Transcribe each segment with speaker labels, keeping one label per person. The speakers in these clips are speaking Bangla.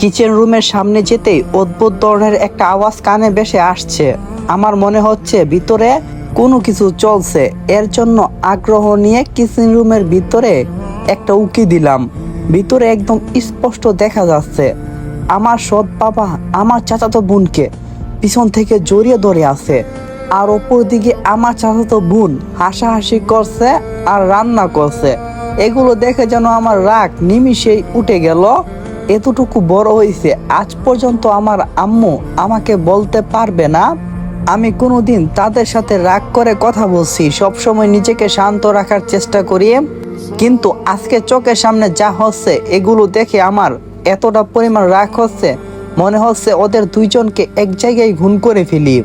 Speaker 1: কিচেন রুমের সামনে যেতেই অদ্ভুত ধরনের একটা আওয়াজ কানে বেশে আসছে। আমার মনে হচ্ছে ভিতরে কোনো কিছু চলছে। এর জন্য আগ্রহ নিয়ে কিচেন রুমের ভিতরে একটা উকি দিলাম। ভিতরে একদম স্পষ্ট দেখা যাচ্ছে। আমার সৎ বাবা, আমার চাচাতো বোনকে পিছন থেকে জড়িয়ে ধরে আছে। আর ওপর দিকে আমার চাচাতো বোন হাসাহাসি করছে আর রান্না করছে। এগুলো দেখে যেন আমার রাগ নিমিষেই উঠে গেল। এতটুকু বড় হয়েছে আজ পর্যন্ত আমার আম্মু আমাকে বলতে পারবে না। আমি কোনোদিন তাদের সাথে রাগ করে কথা বলছি, সবসময় নিজেকে শান্ত রাখার চেষ্টা করি। কিন্তু আজকে চোখের সামনে যা হচ্ছে, এগুলো দেখে আমার এতটা পরিমাণ রাগ হচ্ছে, মনে হচ্ছে ওদের দুইজনকে এক জায়গায় ঘুণ করে ফেলি।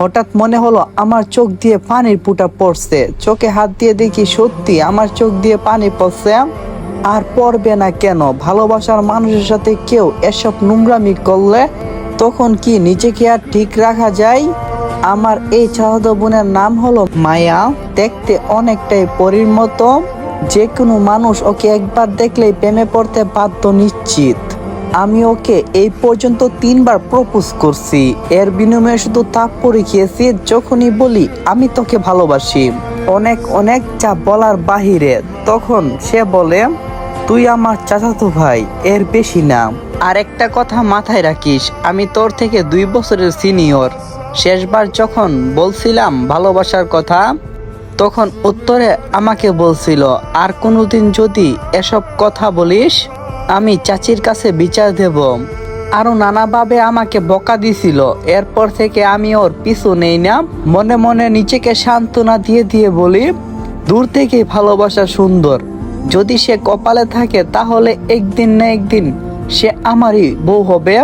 Speaker 1: হঠাৎ মনে হলো আমার চোখ দিয়ে পানির ফুটা পড়ছে, চোখে হাত দিয়ে দেখি সত্যি আমার চোখ দিয়ে পানি পড়ছে। আর পড়বে না কেন? ভালোবাসার মানুষের সাথে কেউ এসব নোংরামি করলে তখন কি নিজেকে আর ঠিক রাখা যায়? আমার এই চাহত বোনের নাম হলো মায়া। দেখতে অনেকটাই পরীর মতো। যে কোনো মানুষ ওকে একবার দেখলেই প্রেমে পড়তে বাধ্য নিশ্চিত। আমি ওকে এই পর্যন্ত তিনবার প্রপোজ করছি। এর বিনিময়ে শুধু তাপ পরে খেয়েছি, যখনই বলি, আমি তোকে ভালোবাসি। অনেক অনেক যা বলার বাহিরে, তখন সে বলে তুই আমার চাচাতো ভাই, এর বেশি না আর একটা কথা মাথায় রাখিস, আমি তোর থেকে দুই বছরের সিনিয়র। শেষবার যখন বলছিলাম ভালোবাসার কথা, তখন উত্তরে আমাকে বলছিল, আর কোনোদিন যদি এসব কথা বলিস, আমি চাচির কাছে বিচার দেব। আরও নানাভাবে আমাকে বকা দিছিল, এরপর থেকে আমি ওর পিছু নেই না। মনে মনে নিজেকে সান্ত্বনা দিয়ে দিয়ে বলি, দূর থেকে ভালোবাসা সুন্দর। যদি সে কপালে থাকে, তাহলে একদিন না একদিন সে আমারই বউ হবে।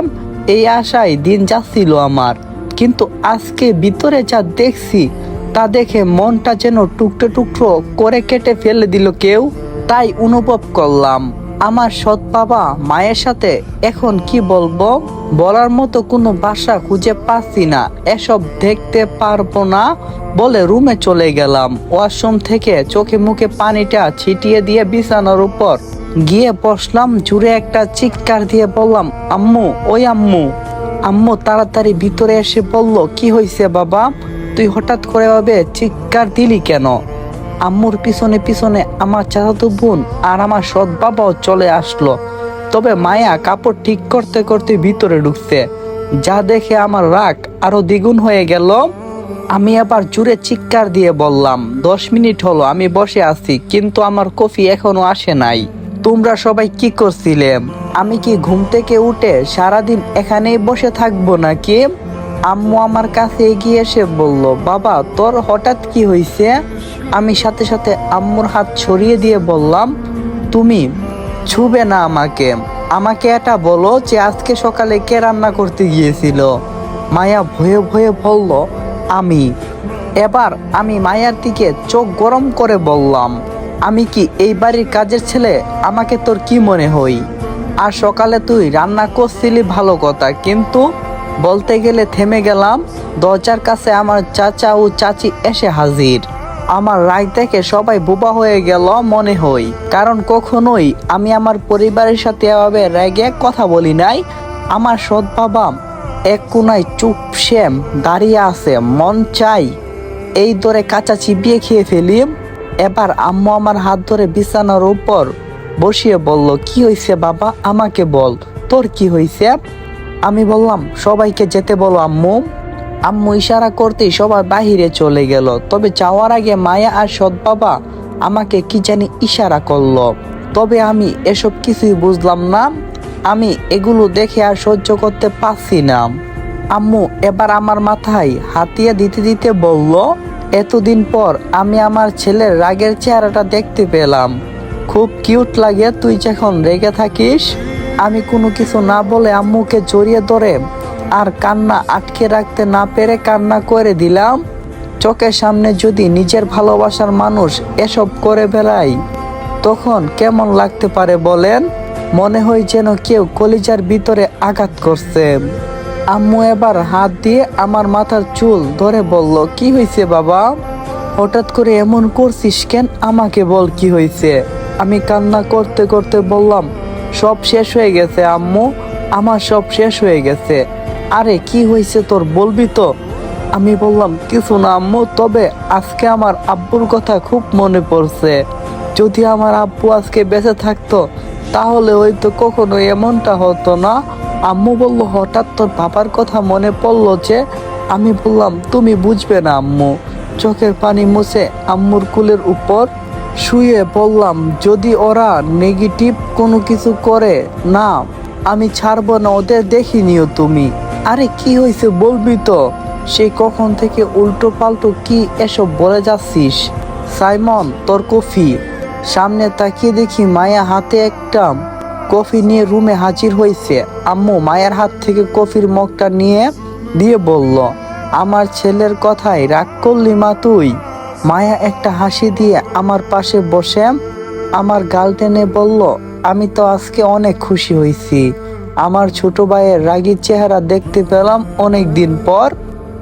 Speaker 1: এই আশায় দিন যাচ্ছিল আমার। কিন্তু আজকে ভিতরে যা দেখছি, তা দেখে মনটা যেন টুকটো টুকরো করে কেটে ফেলে দিল কেউ। তাই অনুভব করলাম। আমার সৎ বাবা মায়ের সাথে এখন কি বলব? বলার মতো কোনো ভাষা খুঁজে পাচ্ছি না। এসব দেখতে পারব না বলে রুমে চলে গেলাম। ওয়াশরুম থেকে চোখে মুখে পানিটা ছিটিয়ে দিয়ে বিছানার উপর গিয়ে বসলাম। জুড়ে একটা চিৎকার দিয়ে বললাম, আম্মু, ওই আম্মু। আম্মু তাড়াতাড়ি ভিতরে এসে বলল, কি হয়েছে বাবা? তুই হঠাৎ করে ভাবে চিৎকার দিলি কেন? আম্মুর পিছনে পিছনে আমার চাচাতো বোন আর আমার সৎ বাবাও চলে আসলো। তবে মায়া কাপড় ঠিক করতে করতে ভিতরে ঢুকছে। যা দেখে আমার রাগ আরও দ্বিগুণ হয়ে গেল। আমি আবার জুড়ে চিৎকার দিয়ে বললাম, দশ মিনিট হলো, আমি বসে আছি, কিন্তু আমার কফি এখনও আসে নাই। তোমরা সবাই কি করছিলে? আমি কি ঘুম থেকে উঠে সারাদিন এখানেই বসে থাকব নাকি? আম্মু আমার কাছে এগিয়ে এসে বলল, বাবা, তোর হঠাৎ কি হয়েছে আমি সাথে সাথে আম্মুর হাত ছড়িয়ে দিয়ে বললাম, তুমি ছুবে না আমাকে। আমাকে এটা বলো যে আজকে সকালে কে রান্না করতে গিয়েছিল? মায়া ভয়ে ভয়ে বলল, আমি। এবার আমি মায়ার দিকে চোখ গরম করে বললাম, আমি কি এই বাড়ির কাজের ছেলে? আমাকে তোর কি মনে হই আর সকালে তুই রান্না করছিলি ভালো কথা, কিন্তু বলতে গেলে থেমে গেলাম। দরজার কাছে আমার চাচা ও চাচি এসে হাজির। আমার রাগ দেখে সবাই বোবা হয়ে গেল মনে হই কারণ কখনোই আমি আমার পরিবারের সাথে এভাবে রেগে কথা বলি নাই। আমার সৎ বাবা এক কোনায় চুপসেম দাঁড়িয়ে আছে, মন চাই এই দরে কাঁচা চিবিয়ে খেয়ে ফেলি এবার আম্মু আমার হাত ধরে বিছানার উপর বসিয়ে বলল, কি হয়েছে বাবা? আমাকে বল, তোর কি হয়েছে আমি বললাম, সবাইকে যেতে বলো, আম্মু। আম্মু ইশারা করতেই সবাই বাহিরে চলে গেল। তবে যাওয়ার আগে মায়া আর সৎ বাবা আমাকে কি জানি ইশারা করল। তবে আমি এসব কিছুই বুঝলাম না। আমি এগুলো দেখে আর সহ্য করতে পারছি না। আম্মু এবার আমার মাথায় হাতিয়া দিতে দিতে বলল, এতদিন পর আমি আমার ছেলের রাগের চেহারাটা দেখতে পেলাম। খুব কিউট লাগে তুই যখন রেগে থাকিস। আমি কোনো কিছু না বলে আম্মুকে জড়িয়ে ধরে আর কান্না আটকে রাখতে না পেরে কান্না করে দিলাম। চোখের সামনে যদি নিজের ভালোবাসার মানুষ এসব করে বেড়াই তখন কেমন লাগতে পারে বলেন? মনে হয় যেন কেউ কলিজার ভিতরে আঘাত করছে। আম্মু এবার হাত দিয়ে আমার মাথার চুল ধরে বলল, কি হয়েছে বাবা? হঠাৎ করে এমন করছিস কেন? আমাকে বল কি হয়েছে? আমি কান্না করতে করতে বললাম সব শেষ হয়ে গেছে, আম্মু। আমার সব শেষ হয়ে গেছে। আরে, কি হয়েছে তোর বলবি তো? আমি বললাম, কিছু না আম্মু, তবে আজকে আমার আব্বুর কথা খুব মনে পড়ছে। যদি আমার আব্বু আজকে বেঁচে থাকতো, তাহলে ওই তো কখনো এমনটা হতো না। আম্মু বলল, হঠাৎ তোর বাবার কথা মনে পড়ল যে, আমি বললাম, তুমি বুঝবে না আম্মু। চোখের পানি মুছে আম্মুর কুলের উপর শুয়ে বললাম, যদি ওরা নেগেটিভ কোনো কিছু করে, না, আমি ছাড়বো না, ওদের দেখিনিও তুমি। আরে, কি হয়েছে বলবি তো? সে কখন থেকে উল্টো পাল্টো কি এসব বলে যাচ্ছিস? সাইমন, তোর কফি। সামনে তাকিয়ে দেখি মায়া হাতে একটা কফি নিয়ে রুমে হাজির হয়েছে। আম্মু, মায়ের হাত থেকে কফির মগটা নিয়ে, দিয়ে বলল, আমার ছেলের কথাই রাগ করলি মা তুই। মায়া একটা হাসি দিয়ে আমার পাশে বসে। আমার গাল টেনে বলল, আমি তো আজকে অনেক খুশি হয়েছি। আমার ছোট ভাইয়ের রাগী চেহারা দেখতে পেলাম অনেক দিন পর।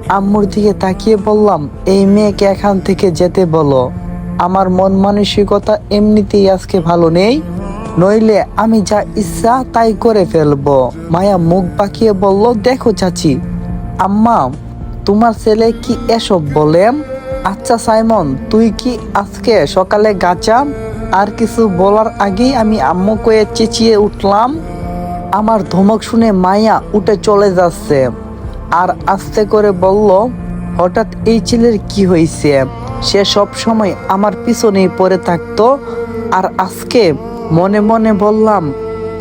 Speaker 1: আম্মুর দিকে তাকিয়ে বললাম, এই মেয়েকে এখান থেকে যেতে বলো। আমার মন মানসিকতা এমনিতেই আজকে ভালো নেই। নইলে আমি যা ইচ্ছা তাই করে ফেলব। মায়া মুখ বাঁকিয়ে বলল, দেখো চাচি, আম্মা, তোমার ছেলে কি এসব বলে? আচ্ছা সাইমন, তুই কি আজকে সকালে গাছা আর কিছু বলার আগেই আমি আম্মু কয়ে চেঁচিয়ে উঠলাম? আমার ধমক শুনে মায়া উঠে চলে যাচ্ছে আর আস্তে করে বলল, হঠাৎ এই ছেলের কি হয়েছে সে সব সময় আমার পিছনেই পড়ে থাকতো আর আজকে মনে মনে বললাম,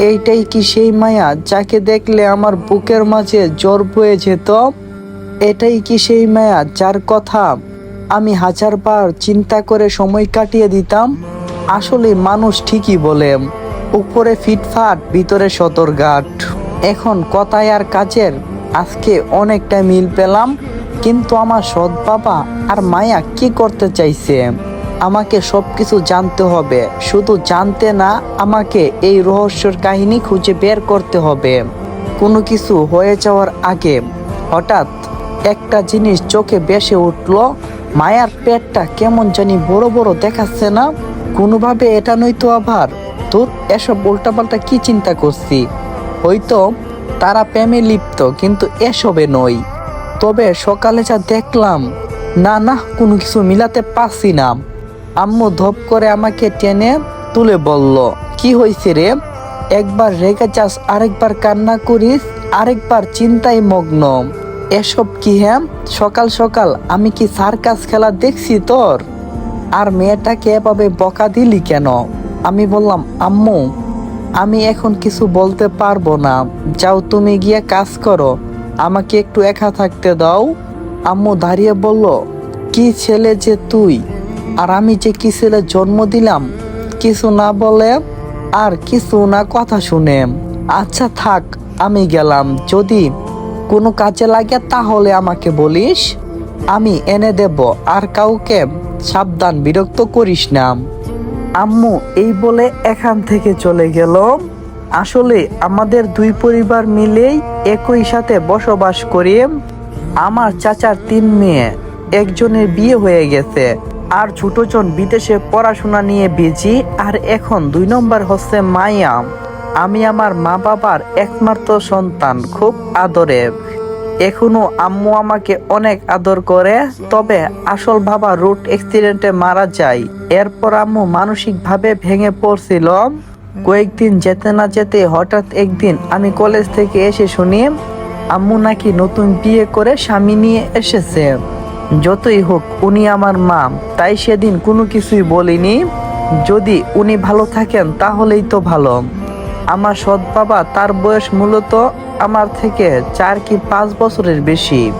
Speaker 1: এইটাই কি সেই মায়া যাকে দেখলে আমার বুকের মাঝে জ্বর বয়ে যেত? এটাই কি সেই মায়া যার কথা আমি হাজারবার চিন্তা করে সময় কাটিয়ে দিতাম, আসলে মানুষ ঠিকই বলে, উপরে ফিটফাট, ভিতরে সতর্ঘাট এখন কথায় আর কাজের আজকে অনেকটা মিল পেলাম, কিন্তু আমার সৎ বাবা আর মায়া কি করতে চাইছে? আমাকে সব কিছু জানতে হবে, শুধু জানতে না, আমাকে এই রহস্যের কাহিনী খুঁজে বের করতে হবে। কোনো কিছু হয়ে যাওয়ার আগে হঠাৎ একটা জিনিস চোখে বেসে উঠল মায়ার পেটটা কেমন জানি বড় বড় দেখাচ্ছে না। কোনোভাবে এটা নয়তো আবার। তোর এসব উল্টাপাল্টা কি চিন্তা করছি? হয়তো তারা প্রেমে লিপ্ত, কিন্তু এসবে নই। তবে সকালে যা দেখলাম, না না, কোনো কিছু মিলাতে পারছি না। আম্মু ধপ করে আমাকে টেনে তুলে বলল, কি হয়েছে রে? একবার রেগে যাস, আরেকবার কান্না করিস, আরেকবার চিন্তায় মগ্ন। এসব কি হ্যাঁ? সকাল সকাল আমি কি সার্কাস খেলা দেখছি তোর? আর মেয়েটাকে এভাবে বকা দিলি কেন? আমি বললাম, আম্মু, আমি এখন কিছু বলতে পারব না। যাও তুমি গিয়ে কাজ করো। আমাকে একটু একা থাকতে দাও। আম্মু দাঁড়িয়ে বলল, কি ছেলে যে তুই? আর আমি যে কি ছেলে জন্ম দিলাম? কিছু না বলে আর কিছু না কথা শুনে। আচ্ছা থাক, আমি গেলাম। যদি কোনো কাজে লাগে তাহলে আমাকে বলিস। আমি এনে দেব, আর কাউকে সাবধান বিরক্ত করিস না। আম্মু এই বলে এখান থেকে চলে গেল। আসলে আমাদের দুই পরিবার মিলেই একই সাথে বসবাস করি। আমার চাচার তিন মেয়ে, একজনের বিয়ে হয়ে গেছে, আর ছোটজন বিদেশে পড়াশোনা নিয়ে বিজি, আর এখন দুই নম্বর হচ্ছে মায়া। আমি আমার মা বাবার একমাত্র সন্তান, খুব আদরের। এখনও আম্মু আমাকে অনেক আদর করে, তবে আসল বাবা রুট অ্যাক্সিডেন্টে মারা যায়। এরপর আম্মু মানসিকভাবে ভেঙে পড়ছিল। কয়েকদিন যেতে না যেতে হঠাৎ একদিন আমি কলেজ থেকে এসে শুনি, আম্মু নাকি নতুন বিয়ে করে স্বামী নিয়ে এসেছে। যতই হোক, উনি আমার মা, তাই সেদিন কোনো কিছুই বলিনি। যদি উনি ভালো থাকেন, তাহলেই তো ভালো। আমার সৎ বাবা তার বয়স মূলত আমার থেকে চার কি পাঁচ বছরের বেশি।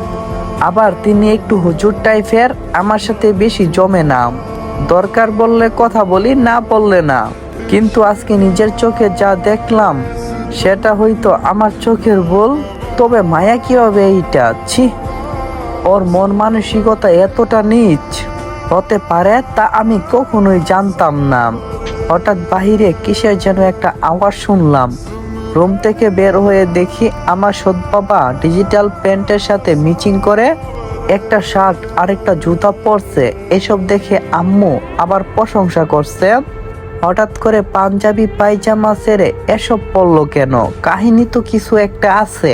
Speaker 1: আবার তিনি একটু হুজুর টাইপের, আমার সাথে বেশি জমে না। দরকার বললে কথা বলি, না বললে না। কিন্তু আজকে নিজের চোখে যা দেখলাম, সেটা হয়তো আমার চোখের ভুল। তবে মায়া কি হবে এইটা? ছি, ওর মন মানসিকতা এতটা নিচ। হতে পারে তা আমি কখনোই জানতাম না। হঠাৎ বাহিরে কিসের যেন একটা আওয়াজ শুনলাম। রুম থেকে বের হয়ে দেখি আমার সৎ বাবা ডিজিটাল প্যান্টের সাথে মিচিং করে একটা শার্ট আর একটা জুতা পরছে। এসব দেখে আম্মু আবার প্রশংসা করছে। হঠাৎ করে পাঞ্জাবি পায়জামা সেরে এসব পড়ল কেন? কাহিনী তো কিছু একটা আছে।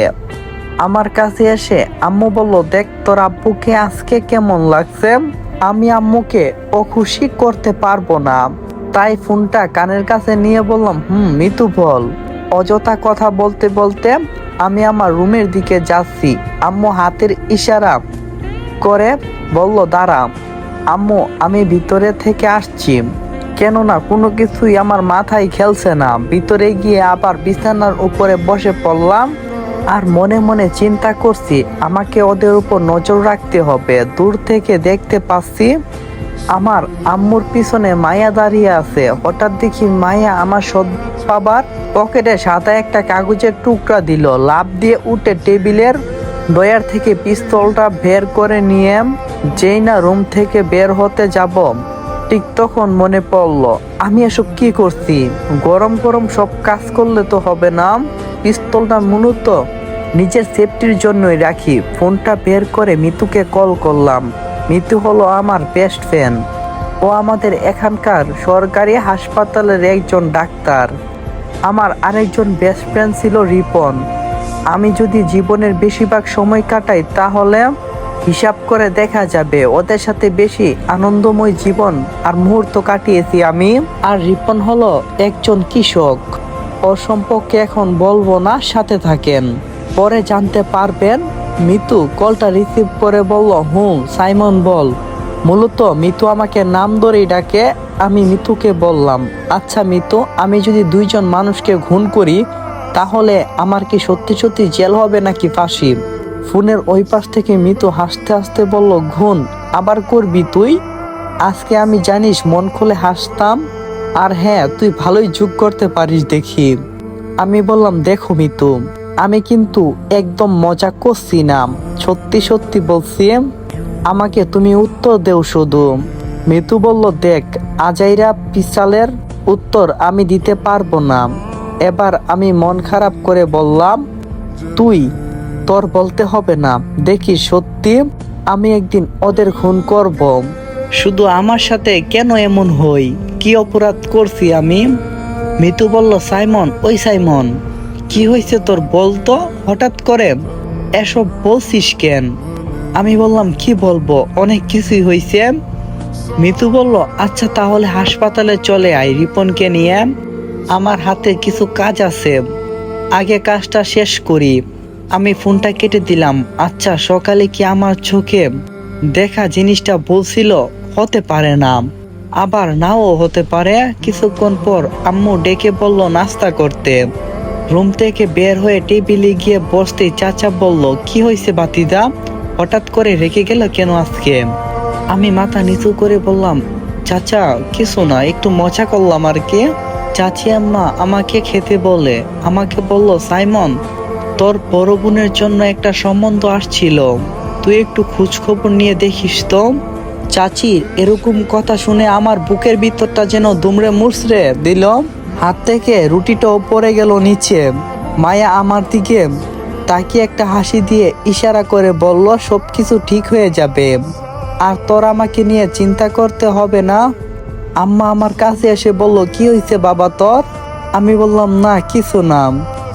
Speaker 1: আমার কাছে এসে আম্মু বলল, দেখ তোর আব্বুকে আজকে কেমন লাগছে? আমি আম্মুকে ও খুশি করতে পারব না। তাই ফোনটা কানের কাছে নিয়ে বললাম, হুম, মিতু বল। অযথা কথা বলতে বলতে আমি আমার রুমের দিকে যাচ্ছি। আম্মু হাতের ইশারা করে বলল, দাঁড়া, আম্মু, আমি ভিতরে থেকে আসছি। কেননা কোনো কিছুই আমার মাথায় খেলছে না। ভিতরে গিয়ে আবার বিছানার উপরে বসে পড়লাম আর মনে মনে চিন্তা করছি, আমাকে ওদের উপর নজর রাখতে হবে। দূর থেকে দেখতে পাচ্ছি আমার আম্মুর পিছনে মায়া দাঁড়িয়ে আছে। হঠাৎ দেখি মায়া আমার সৎ বাবার পকেটে সাদা একটা কাগজের টুকরা দিল। লাভ দিয়ে উঠে টেবিলের ডয়ার থেকে পিস্তলটা বের করে নিয়ে যেই না রুম থেকে বের হতে যাব, ঠিক তখন মনে পড়ল, আমি এসব কি করছি? গরম গরম সব কাজ করলে তো হবে না। পিস্তলটা মূলত নিজের সেফটির জন্যই রাখি। ফোনটা বের করে মিতুকে কল করলাম। মিতু হলো আমার বেস্ট ফ্রেন্ড ও আমাদের এখানকার সরকারি হাসপাতালের একজন ডাক্তার। আমার আরেকজন বেস্ট ফ্রেন্ড ছিল রিপন। আমি যদি জীবনের বেশিরভাগ সময় কাটাই, তাহলে হিসাব করে দেখা যাবে, ওদের সাথে বেশি আনন্দময় জীবন আর মুহূর্ত কাটিয়েছি আমি। আর রিপন হলো একজন কৃষক। ওর সম্পর্কে এখন বলব না, সাথে থাকেন। পরে জানতে পারবেন মিতু কলটা রিসিভ করে বলল, হুম, সাইমন বল। মূলত মিতু আমাকে নাম ধরেই ডাকে, আমি মিতুকে বললাম আচ্ছা মিতু, আমি যদি দুইজন মানুষকে খুন করি, তাহলে আমার কি সত্যি সত্যি জেল হবে নাকি ফাঁসি? ফোনের ওই পাশ থেকে মিতু হাসতে হাসতে বলল ঘুন আবার করবি তুই? আজকে আমি জানিস, মন খুলে হাসতাম, আর হ্যাঁ তুই ভালোই যোগ করতে পারিস দেখি। আমি বললাম, দেখো মিতু আমি কিন্তু একদম মজা করছি না। সত্যি সত্যি বলছি, আমাকে তুমি উত্তর দেও শুধু। মিতু বলল, দেখ, আজাইরা পিসালের উত্তর আমি দিতে পারব না। এবার আমি মন খারাপ করে বললাম, তুই, তোর বলতে হবে না। দেখি, সত্যি আমি একদিন ওদের খুন করব। শুধু আমার সাথে কেন এমন হই? কি অপরাধ করছি আমি? মিতু বলল, সাইমন, ওই সাইমন। কি হয়েছে তোর বলতো হঠাৎ করে এসব বলছিস কেন? আমি বললাম, কি বলব? অনেক কিছুই হয়েছে। মিতু বলল আচ্ছা তাহলে হাসপাতালে চলে আয় রিপনকে নিয়ে। আমার হাতে কিছু কাজ আছে। আগে কাজটা শেষ করি। আমি ফোনটা কেটে দিলাম। আচ্ছা সকালে কি আমার চোখে দেখা জিনিসটা বলছিল? হতে পারে না। আবার নাও হতে পারে। কিছুক্ষণ পর আম্মু ডেকে বলল, নাস্তা করতে। রুম থেকে বের হয়ে টেবিলে গিয়ে বসতে চাচা বলল, কি হয়েছে বাতিদা? হঠাৎ করে রেখে গেল কেন আজকে? আমি মাথা নিচু করে বললাম, চাচা, কিছু না, একটু মজা করলাম আর কি। চাচি আম্মা আমাকে খেতে বলে, আমাকে বলল, সাইমন, তোর বড় বোনের জন্য একটা সম্বন্ধ আসছিল। তুই একটু খোঁজ খবর নিয়ে দেখিস তো। চাচি এরকম কথা শুনে আমার বুকের ভিতরটা যেন দুমড়ে মুচড়ে দিল। হাত থেকে রুটিটাও পড়ে গেল নিচে। মায়া আমার দিকে তাকে একটা হাসি দিয়ে ইশারা করে বলল সব কিছু ঠিক হয়ে যাবে। আর তোর আমাকে নিয়ে চিন্তা করতে হবে না। আম্মা আমার কাছে এসে বলল, কি হয়েছে বাবা তোর? আমি বললাম, না, কিছু না।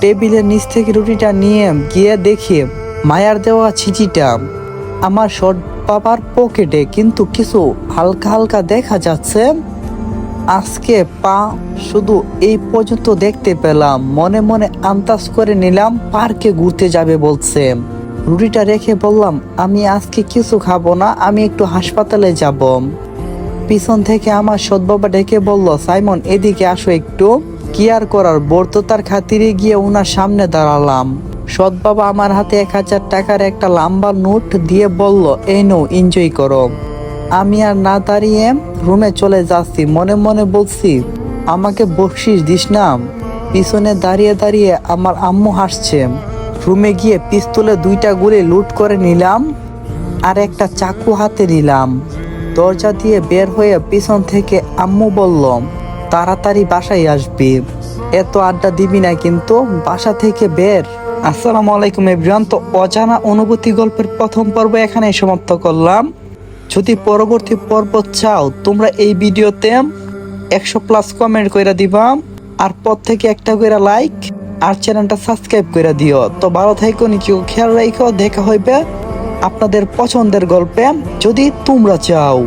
Speaker 1: টেবিলের নিচ থেকে রুটিটা নিয়ে গিয়ে দেখি। মায়ার দেওয়া ছিচিটা আমার শর্ট বাবার পকেটে, কিন্তু কিছু হালকা হালকা দেখা যাচ্ছে। আজকে পা শুধু এই পর্যন্ত দেখতে পেলাম। মনে মনে আন্দাজ করে নিলাম, পার্কে ঘুরতে যাবে বলছে। রুটিটা রেখে বললাম, আমি আজকে কিছু খাব না, আমি একটু হাসপাতালে যাব। পিছন থেকে আমার সৎবাবা ডেকে বলল, সাইমন, এদিকে আসো একটু। কি আর করার বর্ততার খাতিরে গিয়ে ওনার সামনে দাঁড়ালাম। সৎ বাবা আমার হাতে এক হাজার টাকার একটা লম্বা নোট দিয়ে বলল, এই নো এনজয় করো। আমি আর না দাঁড়িয়ে রুমে চলে যাচ্ছি। মনে মনে বলছি, আমাকে বকশিস দিস না। পিছনে দাঁড়িয়ে দাঁড়িয়ে আমার আম্মু হাসছে। রুমে গিয়ে পিস্তলে দুইটা গুলি লুট করে নিলাম আর একটা চাকু হাতে নিলাম। দরজা দিয়ে বের হয়ে পিছন থেকে আম্মু বলল, তাড়াতাড়ি বাসায় আসবি। এত আড্ডা দিবি না কিন্তু, বাসা থেকে বের। আসসালামু আলাইকুম এভরিওয়ান। তো অজানা অনুভূতি গল্পের প্রথম পর্ব এখানে সমাপ্ত করলাম। যদি পরবর্তী পর্ব চাও, তোমরা এই ভিডিওতে একশো প্লাস কমেন্ট কইরা দিবাম আর পর থেকে একটা কইরা লাইক আর চ্যানেলটা সাবস্ক্রাইব করে দিও। তো ভালো থাইকো নিচেও খেয়াল রাখো দেখা হইবে আপনাদের পছন্দের গল্পে। যদি তোমরা চাও।